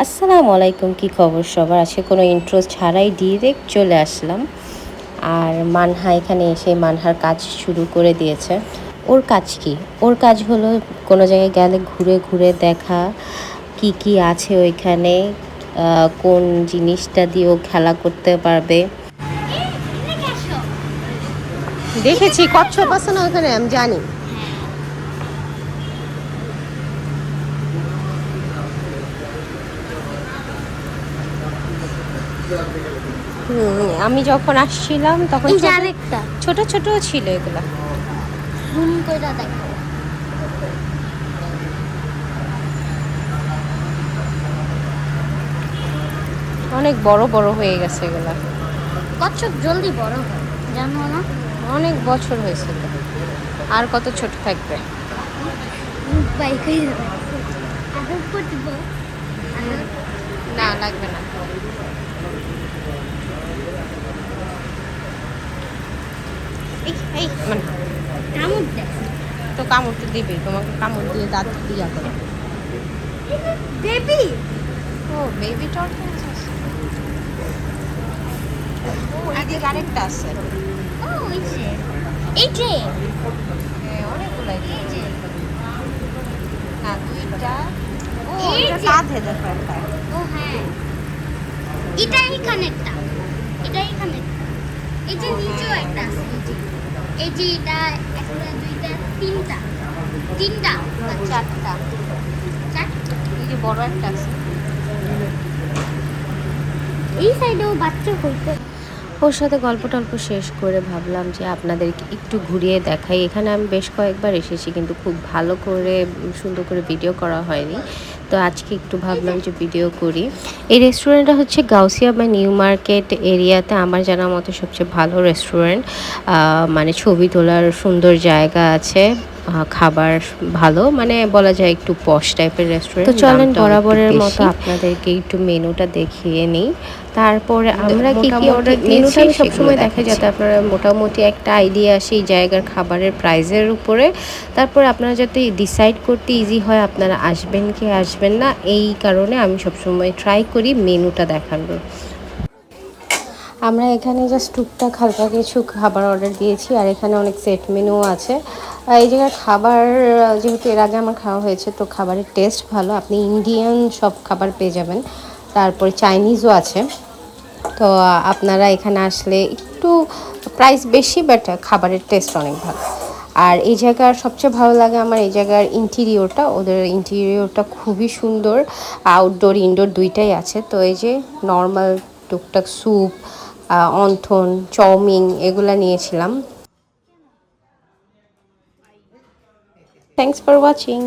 আসসালামু আলাইকুম, কি খবর সবার? আজকে কোনো ইন্ট্রোস ছাড়াই ডিরেক্ট চলে আসলাম। আর মানহা এখানে এসে মানহার কাজ শুরু করে দিয়েছে। ওর কাজ কি? ওর কাজ হলো কোনো জায়গায় গেলে ঘুরে ঘুরে দেখা, কি কি আছে ওইখানে কোন জিনিসটা দিয়ে ও খেলা করতে পারবে। দেখেছি, কচ্ছপ আছে না ওখানে? আমি জানি। আমি যখন আসছিলাম তখন ছোট- ছোট ছিল এগুলা। অনেক বড় বড় হয়ে গেছে এগুলা। কচ্ছপ জলদি বড় হয় জানো না? অনেক বছর হয়েছে। তো আর কত ছোট থাকবে? না লাগবে না। এই এই মানে কামড় দেয় তো কামড় তো দিবে তোমাকে কামড় দিয়ে দাঁত দিয়া করে। বেবি ও বেবি ও এদিকে আরেকটা আছে। ও এই যে। এই যে। হ্যাঁ, অনেকগুলাই তো। এই যে। না দুইটা। ও এটা। কাঁধে দেখো একটা। ও হ্যাঁ। এটা এইখানেরটা। এটা এইখানেরটা। এই যে নিচেও একটা আছে এই যে। এটা একটা দুইটা তিনটা। তিনটা চারটা। চারটা। এই যে বড় একটা আছে। এই সাইডেও বাচ্চা হইতে। ওর সাথে গল্প টল্প শেষ করে ভাবলাম যে আপনাদেরকে একটু ঘুরিয়ে দেখাই। এখানে আমি বেশ কয়েকবার এসেছি কিন্তু খুব ভালো করে সুন্দর করে ভিডিও করা হয়নি। তো আজকে একটু ভাবলাম যে ভিডিও করি। এই রেস্টুরেন্টটা হচ্ছে গাউসিয়া বা নিউ মার্কেট এরিয়াতে আমার জানা মতো সবচেয়ে ভালো রেস্টুরেন্ট মানে ছবি তোলার সুন্দর জায়গা আছে খাবার ভালো মানে বলা যায় একটু পশ টাইপের রেস্টুরেন্ট তো চলেন বরাবরের মতো আপনাদেরকে একটু মেনুটা দেখিয়ে নিই। তারপরে আমরা কি কি অর্ডার মেনুটা আমি সবসময় দেখা যাতে আপনারা মোটামুটি একটা আইডিয়া আসে এই জায়গার খাবারের প্রাইসের উপরে। তারপরে আপনারা যাতে ডিসাইড করতে ইজি হয় আপনারা আসবেন কি আসবেন না। এই কারণে আমি সবসময় ট্রাই করি মেনুটা দেখানোর। আমরা এখানে জাস্ট টুকটাক হালকা কিছু খাবার অর্ডার দিয়েছি আর এখানে অনেক সেট মেনু আছে। এই জায়গার খাবার যেহেতু এর আগে আমার খাওয়া হয়েছে, তো খাবারের টেস্ট ভালো। আপনি ইন্ডিয়ান সব খাবার পেয়ে যাবেন। তারপরে চাইনিজও আছে। তো আপনারা এখানে আসলে একটু প্রাইস বেশি বাট খাবারের টেস্ট অনেক ভালো। আর এই জায়গার সবচেয়ে ভালো লাগে আমার এই জায়গার ইন্টেরিয়রটা ওদের ইন্টেরিয়রটা খুবই সুন্দর। আউটডোর ইনডোর দুইটাই আছে। তো এই যে নর্মাল টুকটাক স্যুপ অন্থন, চাউমিন এগুলা নিয়েছিলাম। Thanks for watching